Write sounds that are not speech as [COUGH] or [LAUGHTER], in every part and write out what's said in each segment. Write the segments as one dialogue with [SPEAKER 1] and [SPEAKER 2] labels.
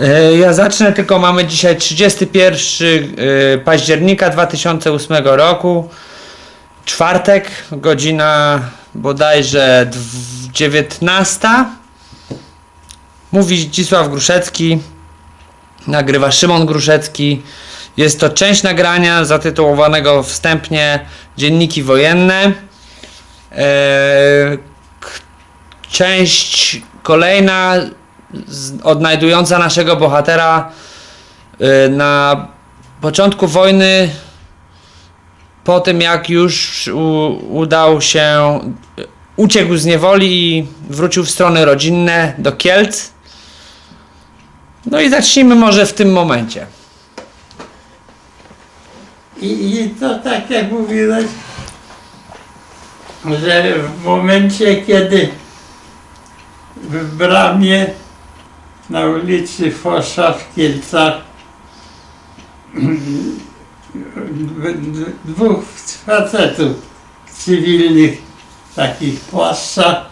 [SPEAKER 1] E, Ja zacznę, tylko mamy dzisiaj 31 e, października 2008 roku. Czwartek, godzina bodajże dw- 19. Mówi Zdzisław Gruszecki. Nagrywa Szymon Gruszecki. Jest to część nagrania zatytułowanego wstępnie Dzienniki Wojenne. E, Część kolejna odnajdująca naszego bohatera y, na początku wojny, po tym jak już udał się, uciekł z niewoli i wrócił w strony rodzinne do Kielc. No i zacznijmy może w tym momencie.
[SPEAKER 2] I, I to tak jak mówiłeś, że w momencie, kiedy w bramie na ulicy Fosza w Kielcach [CLEARS THROAT] dwóch facetów cywilnych, takich płaszcza,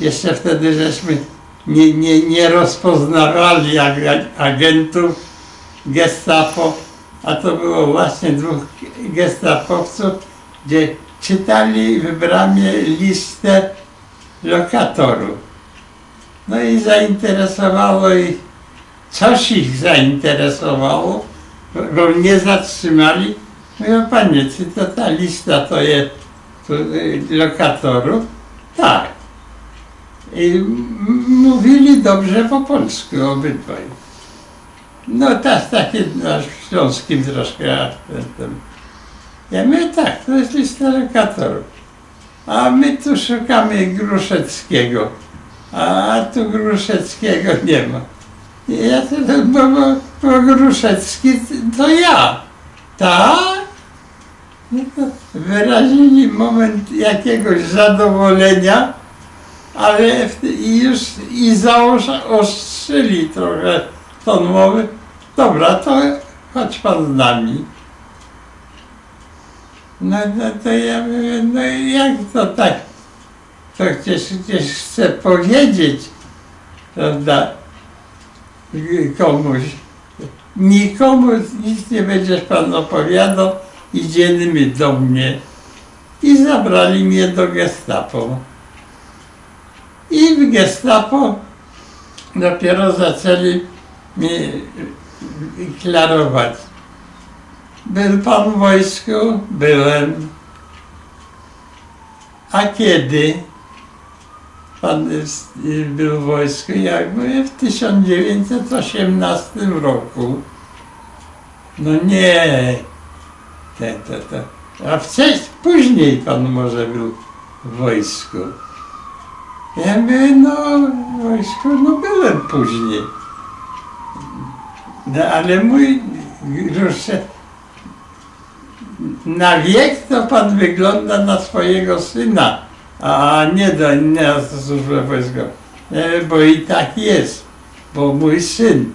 [SPEAKER 2] jeszcze wtedy żeśmy nie, nie, nie rozpoznawali ag- agentów gestapo, a to było właśnie dwóch gestapowców, gdzie czytali w bramie listę lokatorów. No i zainteresowało ich, coś ich zainteresowało, bo mnie zatrzymali. Mówią, panie, czy to ta lista to jest tu, y, lokatorów? Tak. I mówili dobrze po polsku obydwaj. No tak, takie na śląskim troszkę akcentem. Ja mówię, tak, to jest lista lokatorów. A my tu szukamy Gruszeckiego. A tu Gruszeckiego nie ma. Ja to, bo, bo, bo Gruszecki to ja. Tak? No wyrazili moment jakiegoś zadowolenia, ale już i zaostrzyli trochę ton mowy. Dobra, to chodź pan z nami. No, no to ja mówię, no jak to tak? To gdzieś, gdzieś chcę powiedzieć, prawda, komuś. Nikomu nic nie będziesz pan opowiadał, idziemy do mnie. I zabrali mnie do gestapo. I w gestapo dopiero zaczęli mi klarować. Był pan w wojsku? Byłem. A kiedy pan jest, był w wojsku? Ja mówię w 1918 roku. No nie. Te, te, te. A wcześniej, później pan może był w wojsku. Ja mówię, no w wojsku, no byłem później. No ale mój grusze, na wiek to pan wygląda na swojego syna, a nie do służbę wojskową. E, Bo i tak jest, bo mój syn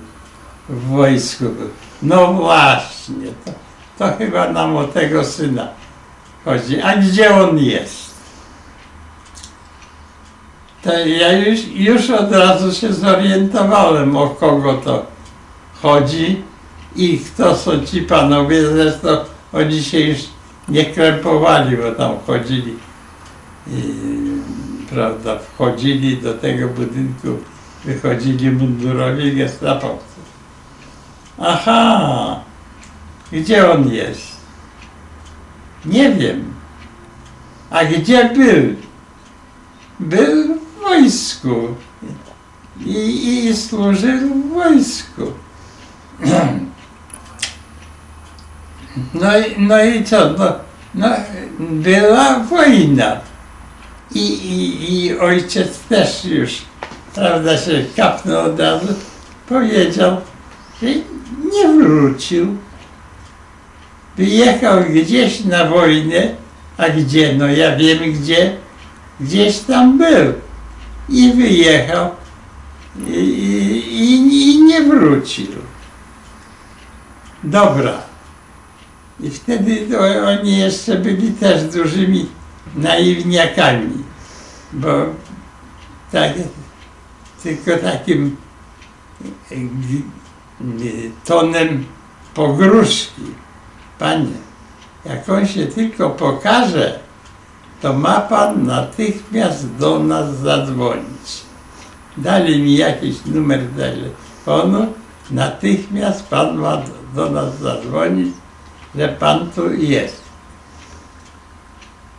[SPEAKER 2] w wojsku był. No właśnie, to, to chyba nam o tego syna chodzi. A gdzie on jest? To ja już, już od razu się zorientowałem, o kogo to chodzi i kto są ci panowie. Zresztą oni się już nie krępowali, bo tam chodzili, i, prawda, wchodzili do tego budynku, wychodzili mundurowi gestapowcy. Aha, gdzie on jest? Nie wiem. A gdzie był? Był w wojsku i, i służył w wojsku. [CLEARS THROAT] No i, no i co? No, no, była wojna. I, i, I ojciec też już, prawda, się kapnął od razu, powiedział, że nie wrócił. Wyjechał gdzieś na wojnę, a gdzie? No ja wiem gdzie, gdzieś tam był. I wyjechał i, i, i nie wrócił. Dobra. I wtedy oni jeszcze byli też dużymi naiwniakami, bo tak, tylko takim y, tonem pogróżki. Panie, jak on się tylko pokaże, to ma pan natychmiast do nas zadzwonić. Dali mi jakiś numer telefonu, natychmiast pan ma do nas zadzwonić, że pan tu jest.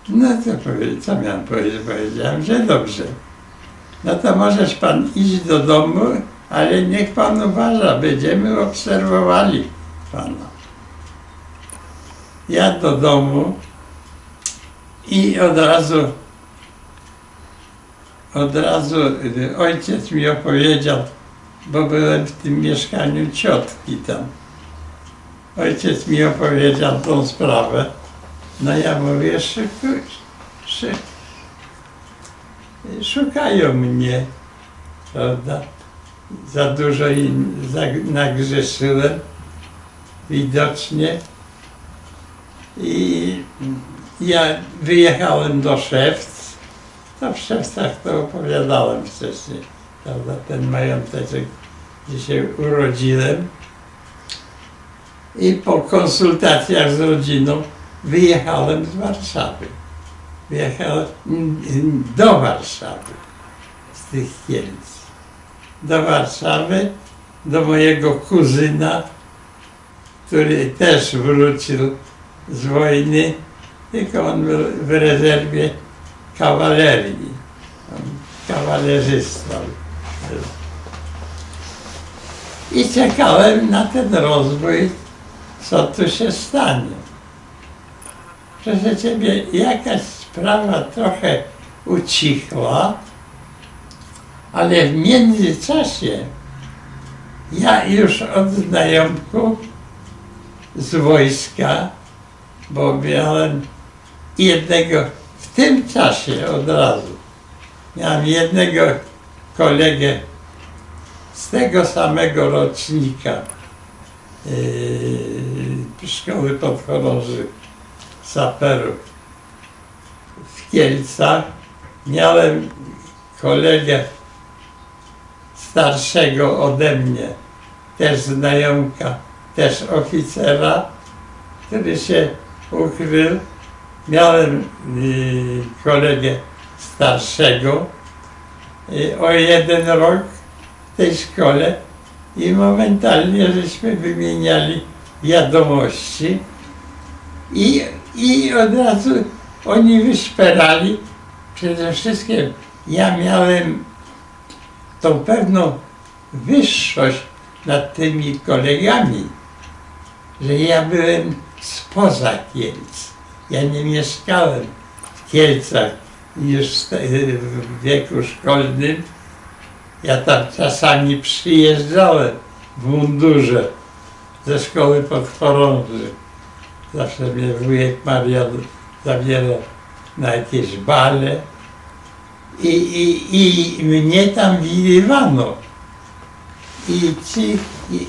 [SPEAKER 2] No to powie- co miałem powiedzieć? Powiedziałem, że dobrze. No to możesz pan iść do domu, ale niech pan uważa, będziemy obserwowali pana. Ja do domu i od razu od razu ojciec mi opowiedział, bo byłem w tym mieszkaniu ciotki tam. Ojciec mi opowiedział tą sprawę. No ja mówię. Szukają mnie, prawda? Za dużo im nagrzeszyłem, widocznie. I ja wyjechałem do Szewc, to w Szewcach to opowiadałem wcześniej, prawda? Ten mająteczek, gdzie się urodziłem. I po konsultacjach z rodziną wyjechałem z Warszawy. Wyjechałem do Warszawy z tych Kielc. Do Warszawy, do mojego kuzyna, który też wrócił z wojny, tylko on był w rezerwie kawalerii. Kawalerzystą. I czekałem na ten rozwój, co tu się stanie. Proszę Ciebie, jakaś sprawa trochę ucichła, ale w międzyczasie ja już od znajomków z wojska, bo miałem jednego w tym czasie od razu. Miałem jednego kolegę z tego samego rocznika yy, szkoły podchorążych saperów w Kielcach. Miałem kolegę starszego ode mnie, też znajomka, też oficera, który się ukrył. Miałem y, kolegę starszego y, o jeden rok w tej szkole i momentalnie żeśmy wymieniali wiadomości i, i od razu oni wyszperali. Przede wszystkim ja miałem tą pewną wyższość nad tymi kolegami, że ja byłem spoza Kielc. Ja nie mieszkałem w Kielcach już w wieku szkolnym. Ja tam czasami przyjeżdżałem w mundurze ze szkoły podchorąży. Zawsze mnie wujek Marian zabierał na jakieś bale. I, i, I mnie tam widywano. I ci i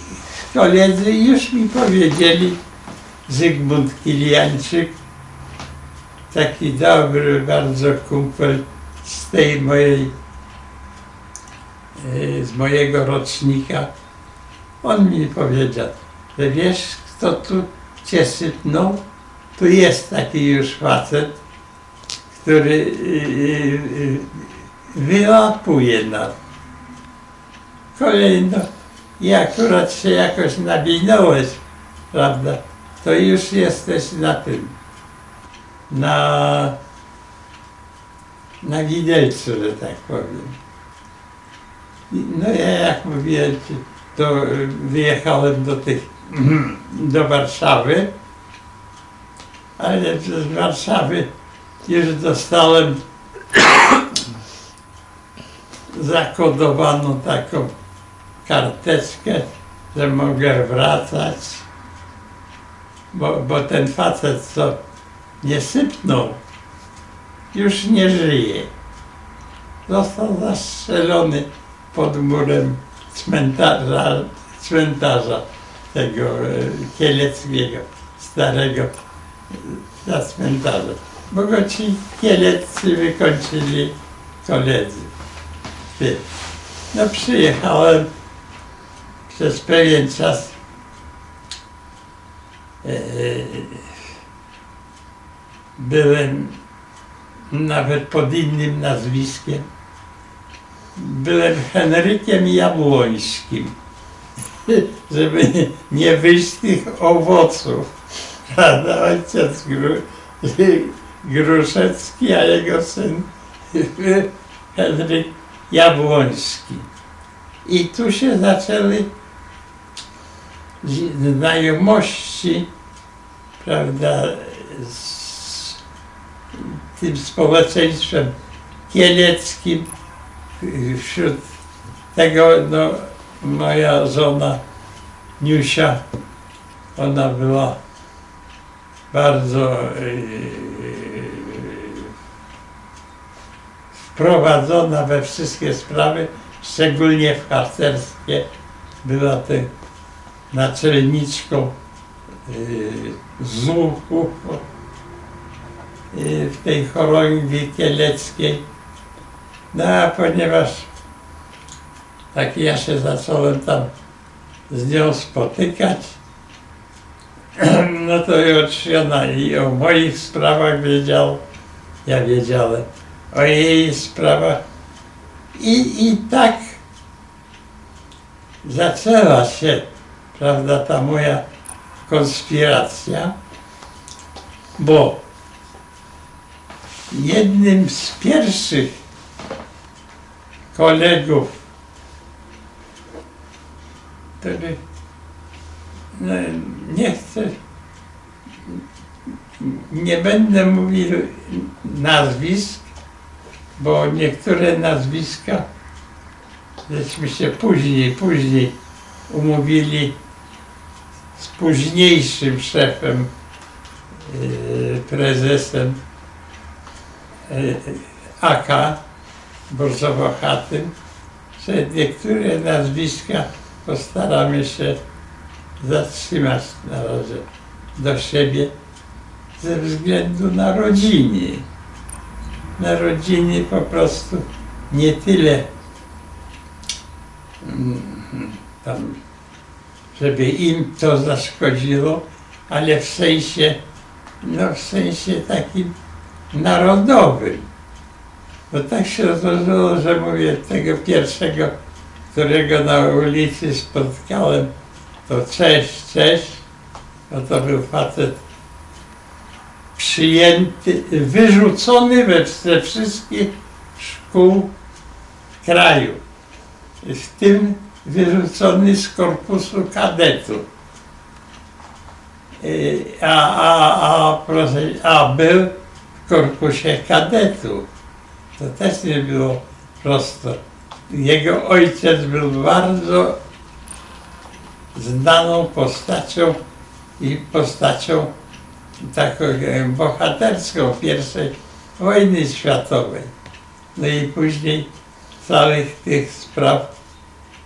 [SPEAKER 2] koledzy już mi powiedzieli, Zygmunt Kiliańczyk, taki dobry bardzo kumpel z tej mojej, e, z mojego rocznika, on mi powiedział, że wiesz, kto tu cię sypnął? Tu jest taki już facet, który y, y, wyłapuje nas. Kolejno, i akurat się jakoś nawinąłeś, prawda, to już jesteś na tym, na, na widelcu, że tak powiem. No ja jak ci, to y, wyjechałem do tych, do Warszawy, ale z Warszawy już dostałem [COUGHS] zakodowaną taką karteczkę, że mogę wracać, bo, bo ten facet, co nie sypnął, już nie żyje. Został zastrzelony pod murem cmentarza, cmentarza tego e, kieleckiego, starego za cmentarzem. Bo go ci kieleccy wykończyli koledzy. No przyjechałem przez pewien czas e, byłem nawet pod innym nazwiskiem. Byłem Henrykiem Jabłońskim, [LAUGHS] żeby nie- wyjść z tych owoców. [LAUGHS] Prawda? Ojciec Gru, [LAUGHS] Gruszecki, a jego syn Henryk Jabłoński. I tu się zaczęły znajomości, prawda, z tym społeczeństwem kieleckim. Wśród tego, no, moja żona Niusia, ona była bardzo yy, wprowadzona we wszystkie sprawy, szczególnie w harcerskie. Była to naczelniczką yy, ZUF-u yy, w tej chorągwi kieleckiej. No a ponieważ tak ja się zacząłem tam z nią spotykać, [CLEARS THROAT] no to już ona i o moich sprawach wiedziała, ja wiedziałem o jej sprawach. I, I tak zaczęła się, prawda, ta moja konspiracja, bo jednym z pierwszych kolegów, który, no, nie chcę, nie będę mówił nazwisk, bo niektóre nazwiska żeśmy się później, później umówili z późniejszym szefem, yy, prezesem yy, AK Borzowo-Chatym, że niektóre nazwiska postaramy się zatrzymać na razie do siebie ze względu na rodziny. Na rodziny po prostu nie tyle mm, tam, żeby im to zaszkodziło, ale w sensie, no w sensie takim narodowym. Bo tak się złożyło, że mówię, tego pierwszego, którego na ulicy spotkałem, to cześć, cześć, no to był facet przyjęty, wyrzucony we, wszystkich szkół kraju. W tym wyrzucony z korpusu kadetów. Y, A, a, a, proszę, a był w korpusie kadetów. To też nie było prosto. Jego ojciec był bardzo znaną postacią i postacią taką e, bohaterską pierwszej wojny światowej. No i później całych tych spraw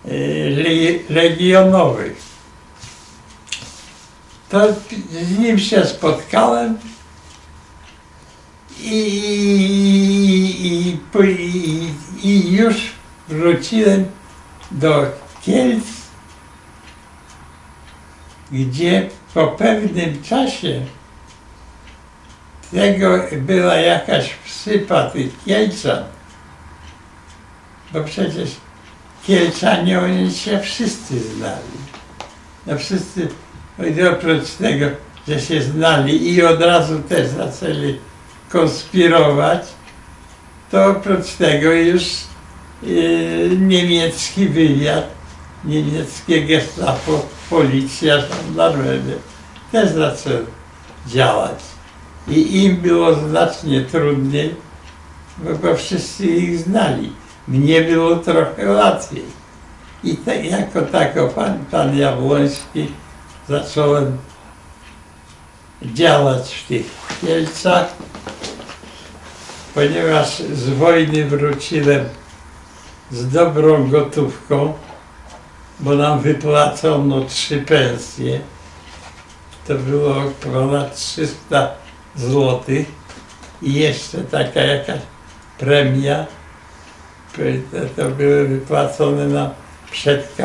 [SPEAKER 2] e, le- legionowych. To z nim się spotkałem i, i, i, i już wróciłem do Kielc, gdzie po pewnym czasie tego była jakaś wsypa tych Kielczan, bo przecież Kielczanie oni się wszyscy znali. No wszyscy, oprócz tego, że się znali i od razu też zaczęli konspirować, to oprócz tego już niemiecki wywiad, niemieckie gestapo, policja, żandarmeria też zaczęły działać. I im było znacznie trudniej, bo, wszyscy ich znali. Mnie było trochę łatwiej. I te, jako tako pan, pan Jabłoński zacząłem działać w tych Kielcach, ponieważ z wojny wróciłem z dobrą gotówką, bo nam wypłacono trzy pensje. To było ponad 300 złotych i jeszcze taka jakaś premia. To, były wypłacone nam przed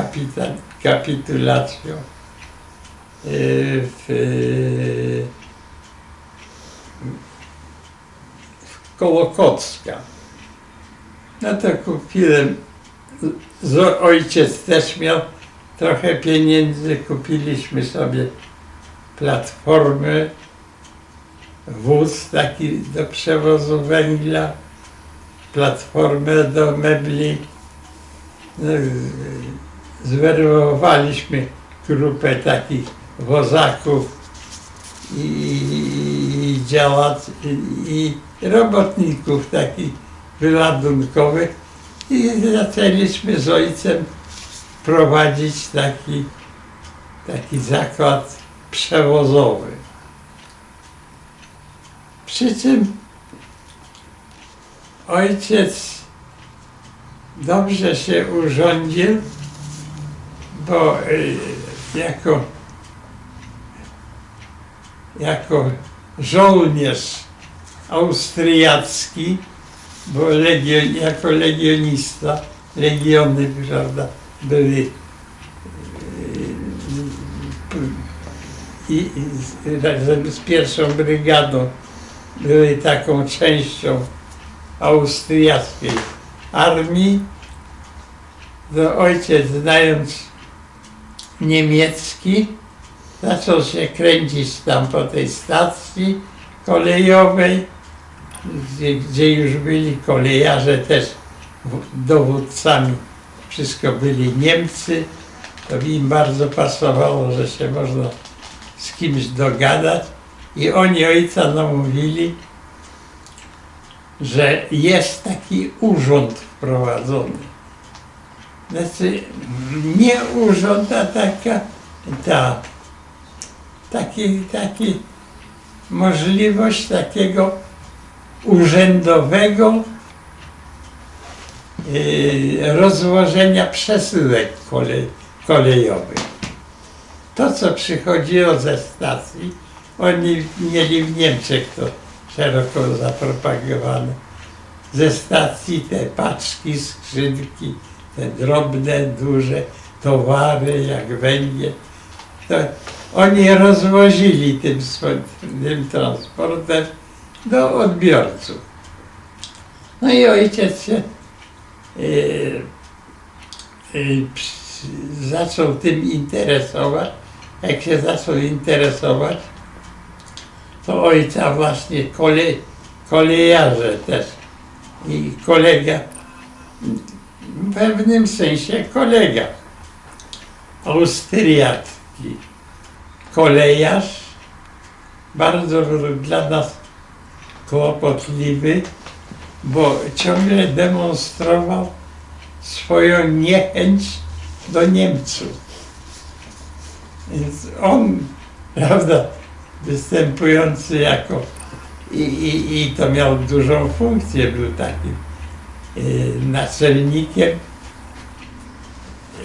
[SPEAKER 2] kapitulacją y, w, y, w. No to kupiłem, ojciec też miał trochę pieniędzy, kupiliśmy sobie platformę, wóz taki do przewozu węgla, platformę do mebli. No, grupę takich wozaków i, i działaczy, i robotników takich wyładunkowych i zaczęliśmy z ojcem prowadzić taki, taki zakład przewozowy. Przy czym ojciec dobrze się urządził, bo y, jako, jako żołnierz austriacki, bo legion, jako legionista, legiony, prawda, były y, i, i z- pierwszą brygadą były taką częścią austriackiej armii, to ojciec znając niemiecki zaczął się kręcić tam po tej stacji kolejowej, gdzie, gdzie już byli kolejarze też dowódcami. Wszystko byli Niemcy, to im bardzo pasowało, że się można z kimś dogadać i oni ojca namówili, że jest taki urząd wprowadzony. Znaczy, nie urząd, a taka ta, taki, taki możliwość takiego urzędowego yy, rozłożenia przesyłek kolej, kolejowych. To, co przychodziło ze stacji, oni mieli w Niemczech to szeroko zapropagowane. Ze stacji te paczki, skrzynki, te drobne, duże towary, jak węgiel, to oni rozwozili tym, swoim- tym transportem do odbiorców. No i ojciec się yy, yy, zaczął tym interesować. Jak się zaczął interesować, to ojca właśnie kole, kolejarze też i kolega, w pewnym sensie kolega, austriacki kolejarz, bardzo dla nas kłopotliwy, bo ciągle demonstrował swoją niechęć do Niemców. Więc on, [LAUGHS] prawda, występujący jako i, i, i to miał dużą funkcję, był takim y, naczelnikiem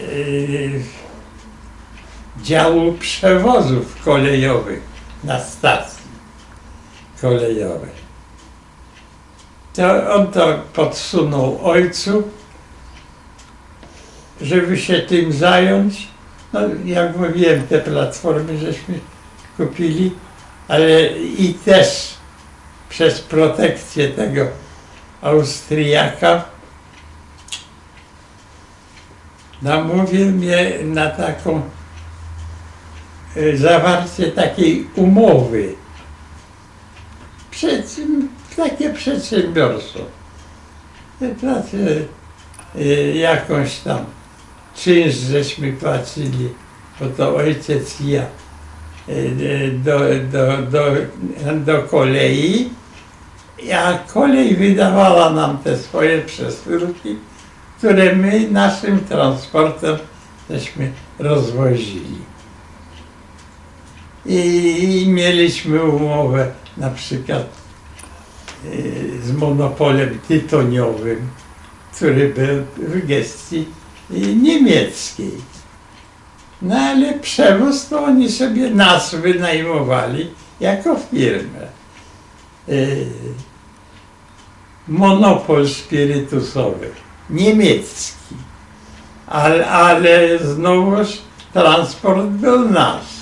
[SPEAKER 2] y, działu przewozów kolejowych na stacji kolejowej. To on to podsunął ojcu, żeby się tym zająć. No, jak mówiłem, te platformy żeśmy kupili, ale i też przez protekcję tego Austriaka namówił mnie na taką e, zawarcie takiej umowy. Przed, takie przedsiębiorstwo. Pracę, e, jakąś tam czynsz żeśmy płacili, bo to ojciec i ja e, do, do, do, do kolei, a kolej wydawała nam te swoje przesyłki, które my naszym transportem żeśmy rozwozili. I, i mieliśmy umowę na przykład z monopolem tytoniowym, który był w gestii e, niemieckiej. No ale przewóz to oni sobie nas wynajmowali jako firmę. Y, Monopol spirytusowy, niemiecki. ale, ale znowuż transport był nasz.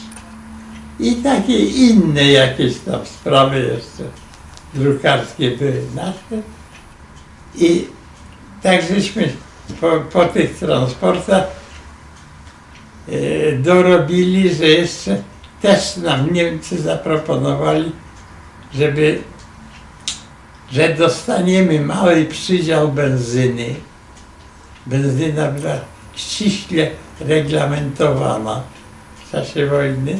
[SPEAKER 2] I takie inne jakieś tam sprawy jeszcze drukarskie były nasze. I tak żeśmy po, po tych transportach e, dorobili, że jeszcze też nam Niemcy zaproponowali, żeby że dostaniemy mały przydział benzyny. Benzyna była ściśle reglamentowana w czasie wojny,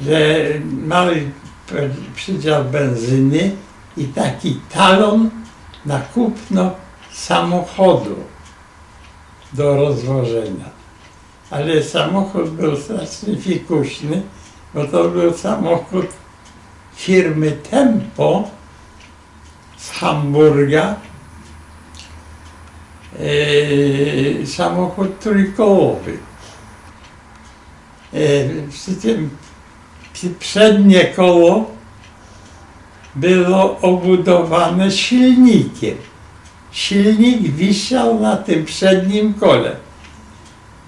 [SPEAKER 2] że mały p- przydział benzyny i taki talon na kupno samochodu do rozwożenia. Ale samochód był strasznie fikuśny, bo to był samochód firmy Tempo z Hamburga. Yy, samochód trójkołowy. Yy, przy tym przednie koło było obudowane silnikiem. Silnik wisiał na tym przednim kole.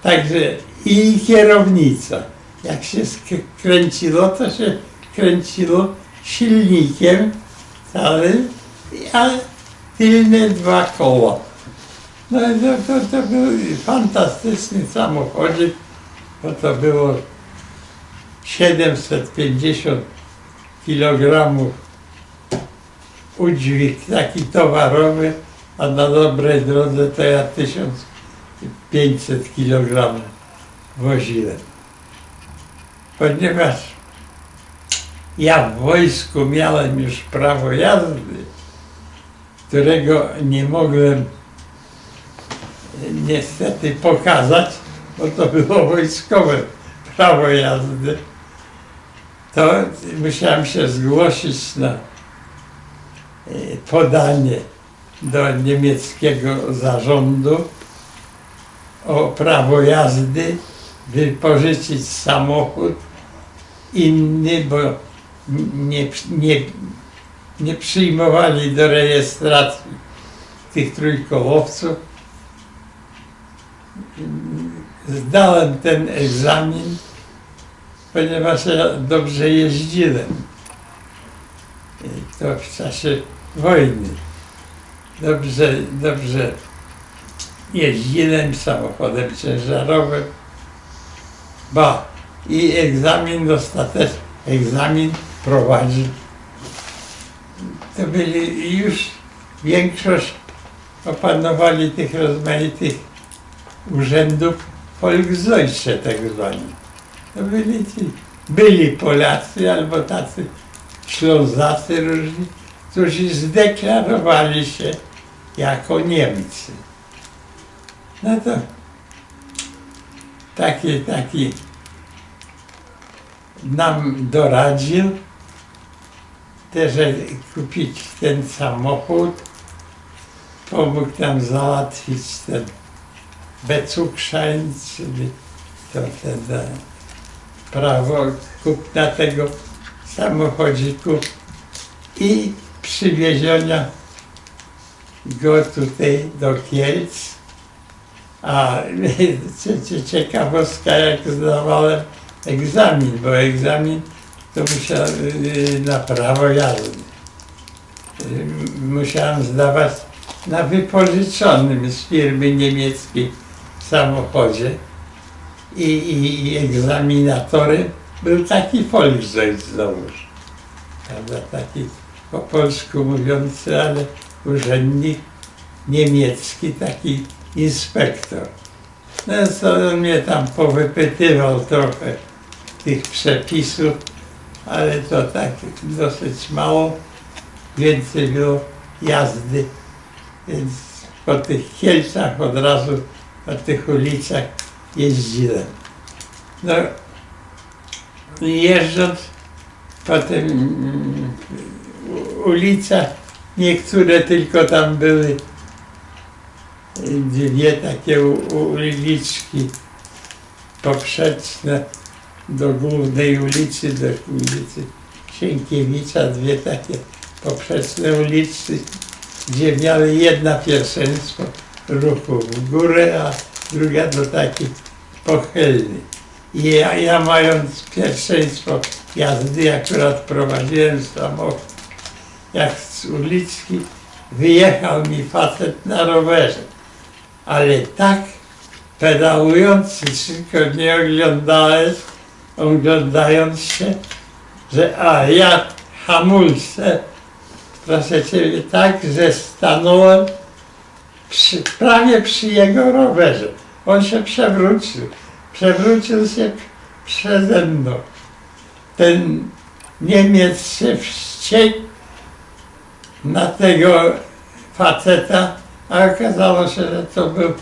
[SPEAKER 2] Także i kierownica. Jak się kręciło, to się kręciło silnikiem całym, a tylne dwa koła. No to, to, to był fantastyczny samochodzik, bo to było 750 kg udźwig taki towarowy, a na dobrej drodze to ja 1500 kg woziłem. Ponieważ ja w wojsku miałem już prawo jazdy, którego nie mogłem niestety pokazać, bo to było wojskowe prawo jazdy, to musiałem się zgłosić na e, podanie do niemieckiego zarządu o prawo jazdy, wypożyczyć samochód inny, bo nie, nie, nie przyjmowali do rejestracji tych trójkołowców. Zdałem ten egzamin, ponieważ ja dobrze jeździłem. I to w czasie wojny. Dobrze, dobrze jeździłem samochodem ciężarowym. Ba, i egzamin dostateczny, egzamin prowadzi. To byli już większość opanowali tych rozmaitych urzędów Volksdeutsche tak zwani. Byli ci, byli Polacy albo tacy Ślązacy różni, którzy zdeklarowali się jako Niemcy. No to taki, taki nam doradził też kupić ten samochód, pomógł nam załatwić ten Bezugsschein, czyli to ten e, prawo kupna tego samochodziku i przywiezienia go tutaj do Kielc. A [LAUGHS] cie- cie- ciekawostka, jak zdawałem egzamin, bo egzamin to musiałem y, na prawo jazdy. Musiałem zdawać na wypożyczonym z firmy niemieckiej samochodzie i, i, egzaminatorem był taki Volksdeutsch znowuż. Prawda, taki po polsku mówiący, ale urzędnik niemiecki, taki inspektor. No to on mnie tam powypytywał trochę tych przepisów, ale to tak dosyć mało, więcej było jazdy, więc po tych Kielcach od razu po tych ulicach jeździłem. No jeżdżąc po tym mm, u- ulicach, niektóre tylko tam były dwie takie uliczki poprzeczne do głównej ulicy, do ulicy Sienkiewicza, dwie takie poprzeczne uliczki, gdzie miały jedna pierwszeństwo, ruchu w górę, a druga do taki pochylny. I ja, ja mając pierwszeństwo jazdy, akurat prowadziłem samochód, jak z uliczki wyjechał mi facet na rowerze. Ale tak pedałując, tylko nie oglądałem, oglądając się, że a ja hamulce, proszę Ciebie, tak, że stanąłem przy, prawie przy jego rowerze. On się przewrócił. Przewrócił się przeze mną. Ten Niemiec się wściekł na tego faceta, a okazało się, że to był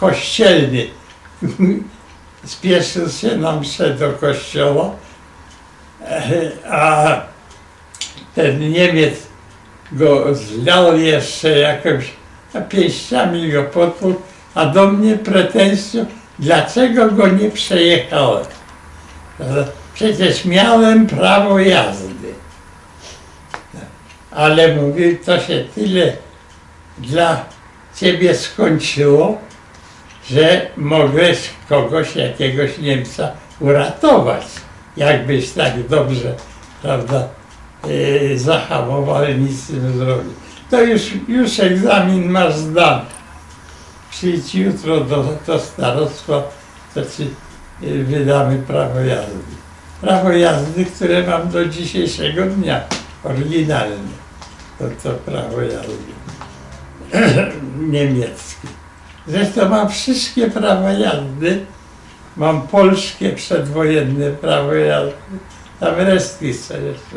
[SPEAKER 2] kościelny. [LAUGHS] Spieszył się na mszę do kościoła, e, a ten Niemiec go zlał jeszcze jakąś, a pięściami go potłuc, a do mnie pretensją, dlaczego go nie przejechałem. E, Przecież miałem prawo jazdy. Ale mówi, to się tyle dla ciebie skończyło, że mogłeś kogoś, jakiegoś Niemca uratować. Jakbyś tak dobrze, prawda, yy, zahamował nic nie zrobił. To już, już egzamin masz zdany. Przyjdź jutro do, do starostwa, to ci yy, wydamy prawo jazdy. Prawo jazdy, które mam do dzisiejszego dnia, oryginalne. To, to prawo jazdy [CLEARS THROAT] niemieckie. Zresztą mam wszystkie prawa jazdy. Mam polskie przedwojenne prawo jazdy. Tam resztki jeszcze.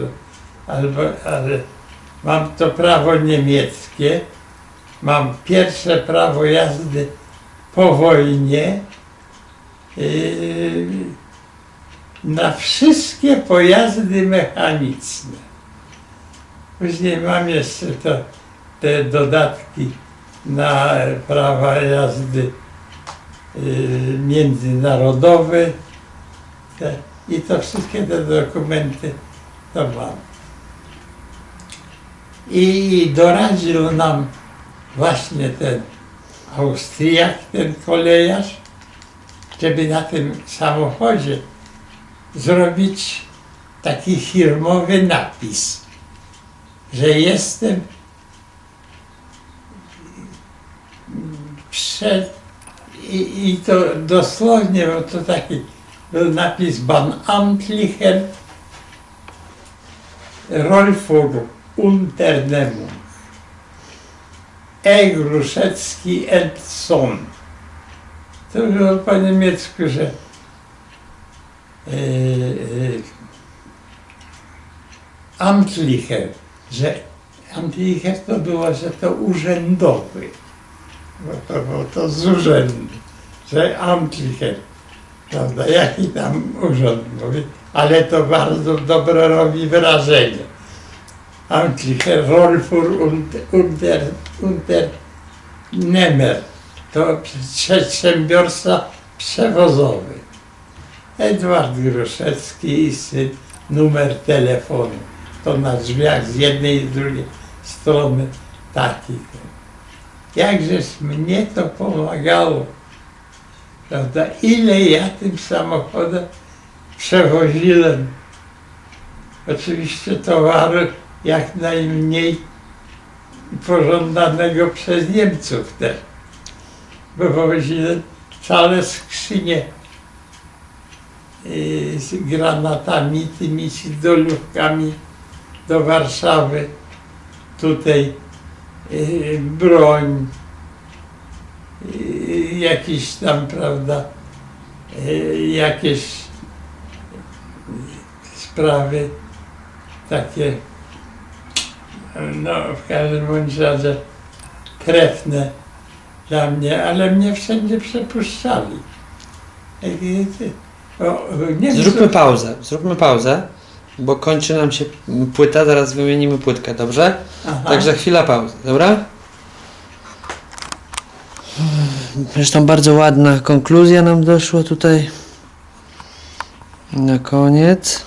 [SPEAKER 2] Albo, ale mam to prawo niemieckie. Mam pierwsze prawo jazdy po wojnie. Yy, na wszystkie pojazdy mechaniczne. Później mam jeszcze to, te dodatki na prawa jazdy y, międzynarodowe te, i to wszystkie te dokumenty to mam. I doradził nam właśnie ten Austriak, ten kolejarz, żeby na tym samochodzie zrobić taki firmowy napis, że jestem przed i, i to dosłownie, bo to taki był napis Ban Amtlicher Rolfur Unternehmung E. Gruszecki and Son. To było po niemiecku, że e, e, Amtlicher, że Amtlicher to było, że to urzędowy bo to, bo to z urzędu, że Amtlicher, prawda, jaki tam urząd mówi, ale to bardzo dobre robi wrażenie. Amtlicher Rolfur und, unter, unter Nemer, to przedsiębiorca przewozowy. Edward Gruszewski i syn, numer telefonu. To na drzwiach z jednej i drugiej strony taki. Jakżeż mnie to pomagało. Prawda? Ile ja tym samochodem przewoziłem. Oczywiście towaru jak najmniej pożądanego przez Niemców też. Bo woziłem całe skrzynie yy, z granatami, tymi sidolówkami do Warszawy. Tutaj yy, broń, yy, jakieś tam, prawda, jakieś sprawy takie, no w każdym bądź razie trefne dla mnie, ale mnie wszędzie przepuszczali. O, Niemców-
[SPEAKER 1] Zróbmy pauzę, zróbmy pauzę, bo kończy nam się płyta, zaraz wymienimy płytkę, dobrze?
[SPEAKER 2] Aha.
[SPEAKER 1] Także chwila pauzy, dobra? Zresztą bardzo ładna konkluzja nam doszła tutaj. Na koniec.